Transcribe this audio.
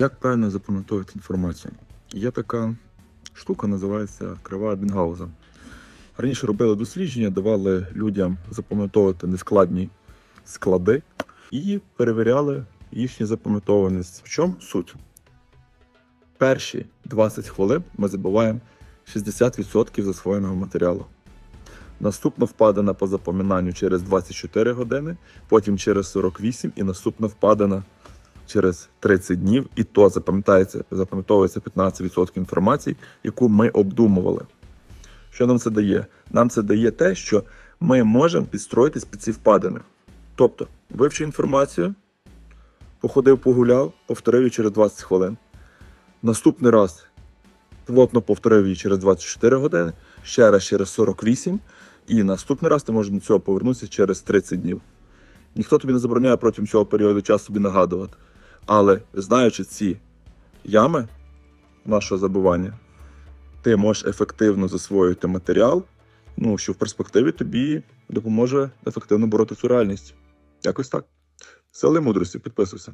Як правильно запам'ятовувати інформацію? Є така штука, називається крива Бінгауза. Раніше робили дослідження, давали людям запам'ятовувати нескладні склади і перевіряли їхню запам'ятованість. В чому суть? Перші 20 хвилин ми забуваємо 60% засвоєного матеріалу. Наступна впадена по запоминанню через 24 години, потім через 48 і наступна впадена через 30 днів, і то запам'ятається, запам'ятовується 15% інформації, яку ми обдумували. Що нам це дає? Нам це дає те, що ми можемо підстроїтись під ці впадини. Тобто, вивчив інформацію, походив, погуляв, повторив її через 20 хвилин. Наступний раз плотно повторив її через 24 години, ще раз через 48, і наступний раз ти можеш до цього повернутися через 30 днів. Ніхто тобі не забороняє протягом цього періоду часу собі нагадувати. Але знаючи ці ями нашого забування, ти можеш ефективно засвоювати матеріал, ну, що в перспективі тобі допоможе ефективно бороти цю реальність. Якось так. Сили мудрості, підписуйся.